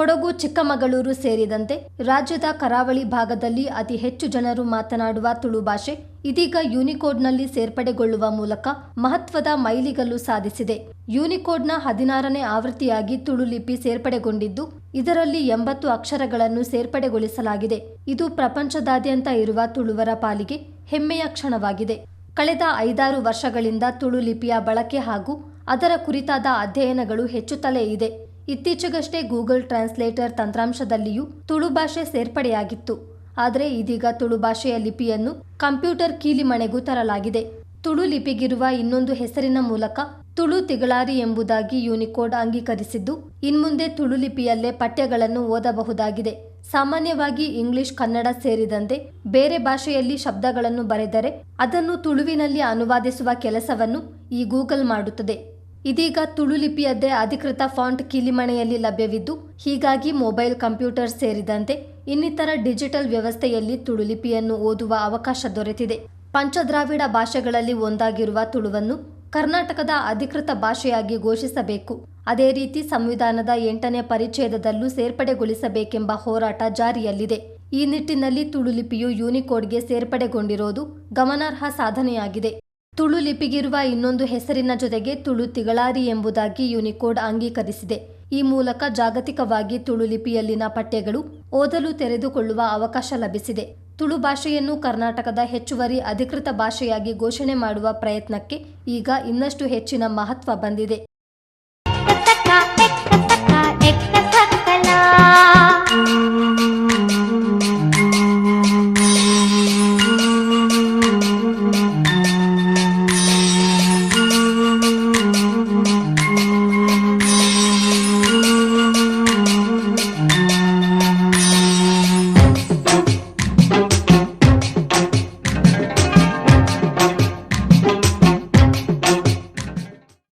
ಕೊಡಗು ಚಿಕ್ಕಮಗಳೂರು ಸೇರಿದಂತೆ ರಾಜ್ಯದ ಕರಾವಳಿ ಭಾಗದಲ್ಲಿ ಅತಿ ಹೆಚ್ಚು ಜನರು ಮಾತನಾಡುವ ತುಳು ಭಾಷೆ, ಇದೀಗ ಯೂನಿಕೋಡ್ನಲ್ಲಿ ಸೇರ್ಪಡೆಗೊಳ್ಳುವ ಮೂಲಕ ಮಹತ್ವದ ಮೈಲಿಗಲ್ಲು ಸಾಧಿಸಿದೆ. ಯೂನಿಕೋಡ್ನ ಹದಿನಾರನೇ ಆವೃತ್ತಿಯಾಗಿ ತುಳು ಲಿಪಿ ಸೇರ್ಪಡೆಗೊಂಡಿದ್ದು, ಇದರಲ್ಲಿ ಎಂಬತ್ತು ಅಕ್ಷರಗಳನ್ನು ಸೇರ್ಪಡೆಗೊಳಿಸಲಾಗಿದೆ. ಇದು ಪ್ರಪಂಚದಾದ್ಯಂತ ಇರುವ ತುಳುವರ ಪಾಲಿಗೆ ಹೆಮ್ಮೆಯ ಕ್ಷಣವಾಗಿದೆ. ಕಳೆದ ಐದಾರು ವರ್ಷಗಳಿಂದ ತುಳು ಲಿಪಿಯ ಬಳಕೆ ಹಾಗೂ ಅದರ ಕುರಿತಾದ ಅಧ್ಯಯನಗಳು ಹೆಚ್ಚುತ್ತಲೇ ಇದೆ. ಇತ್ತೀಚೆಗಷ್ಟೇ ಗೂಗಲ್ ಟ್ರಾನ್ಸ್ಲೇಟರ್ ತಂತ್ರಾಂಶದಲ್ಲಿಯೂ ತುಳು ಭಾಷೆ ಸೇರ್ಪಡೆಯಾಗಿತ್ತು. ಆದರೆ ಇದೀಗ ತುಳು ಭಾಷೆಯ ಲಿಪಿಯನ್ನು ಕಂಪ್ಯೂಟರ್ ಕೀಲಿಮಣೆಗೂ ತರಲಾಗಿದೆ. ತುಳು ಲಿಪಿಗಿರುವ ಇನ್ನೊಂದು ಹೆಸರಿನ ಮೂಲಕ ತುಳು ತಿಗಳಾರಿ ಎಂಬುದಾಗಿ ಯೂನಿಕೋಡ್ ಅಂಗೀಕರಿಸಿದ್ದು, ಇನ್ಮುಂದೆ ತುಳು ಲಿಪಿಯಲ್ಲೇ ಪಠ್ಯಗಳನ್ನು ಓದಬಹುದಾಗಿದೆ. ಸಾಮಾನ್ಯವಾಗಿ ಇಂಗ್ಲಿಷ್, ಕನ್ನಡ ಸೇರಿದಂತೆ ಬೇರೆ ಭಾಷೆಯಲ್ಲಿ ಶಬ್ದಗಳನ್ನು ಬರೆದರೆ ಅದನ್ನು ತುಳುವಿನಲ್ಲಿ ಅನುವಾದಿಸುವ ಕೆಲಸವನ್ನು ಈ ಗೂಗಲ್ ಮಾಡುತ್ತದೆ. ಇದೀಗ ತುಳು ಲಿಪಿಯದ್ದೇ ಅಧಿಕೃತ ಫಾಂಟ್ ಕಿಲಿಮಣೆಯಲ್ಲಿ ಲಭ್ಯವಿದ್ದು, ಹೀಗಾಗಿ ಮೊಬೈಲ್, ಕಂಪ್ಯೂಟರ್ ಸೇರಿದಂತೆ ಇನ್ನಿತರ ಡಿಜಿಟಲ್ ವ್ಯವಸ್ಥೆಯಲ್ಲಿ ತುಳು ಲಿಪಿಯನ್ನು ಓದುವ ಅವಕಾಶ ದೊರೆತಿದೆ. ಪಂಚದ್ರಾವಿಡ ಭಾಷೆಗಳಲ್ಲಿ ಒಂದಾಗಿರುವ ತುಳುವನ್ನು ಕರ್ನಾಟಕದ ಅಧಿಕೃತ ಭಾಷೆಯಾಗಿ ಘೋಷಿಸಬೇಕು. ಅದೇ ರೀತಿ ಸಂವಿಧಾನದ ಎಂಟನೇ ಪರಿಚ್ಛೇದದಲ್ಲೂ ಸೇರ್ಪಡೆಗೊಳಿಸಬೇಕೆಂಬ ಹೋರಾಟ ಜಾರಿಯಲ್ಲಿದೆ. ಈ ನಿಟ್ಟಿನಲ್ಲಿ ತುಳು ಲಿಪಿಯು ಯೂನಿಕೋಡ್ಗೆ ಸೇರ್ಪಡೆಗೊಂಡಿರೋದು ಗಮನಾರ್ಹ ಸಾಧನೆಯಾಗಿದೆ. ತುಳು ಲಿಪಿಗಿರುವ ಇನ್ನೊಂದು ಹೆಸರಿನ ಜೊತೆಗೆ ತುಳು ತಿಗಳಾರಿ ಎಂಬುದಾಗಿ ಯುನಿಕೋಡ್ ಅಂಗೀಕರಿಸಿದೆ. ಈ ಮೂಲಕ ಜಾಗತಿಕವಾಗಿ ತುಳು ಲಿಪಿಯಲ್ಲಿನ ಪಠ್ಯಗಳು ಓದಲು ತೆರೆದುಕೊಳ್ಳುವ ಅವಕಾಶ ಲಭಿಸಿದೆ. ತುಳು ಭಾಷೆಯನ್ನು ಕರ್ನಾಟಕದ ಹೆಚ್ಚುವರಿ ಅಧಿಕೃತ ಭಾಷೆಯಾಗಿ ಘೋಷಣೆ ಮಾಡುವ ಪ್ರಯತ್ನಕ್ಕೆ ಈಗ ಇನ್ನಷ್ಟು ಹೆಚ್ಚಿನ ಮಹತ್ವ ಬಂದಿದೆ.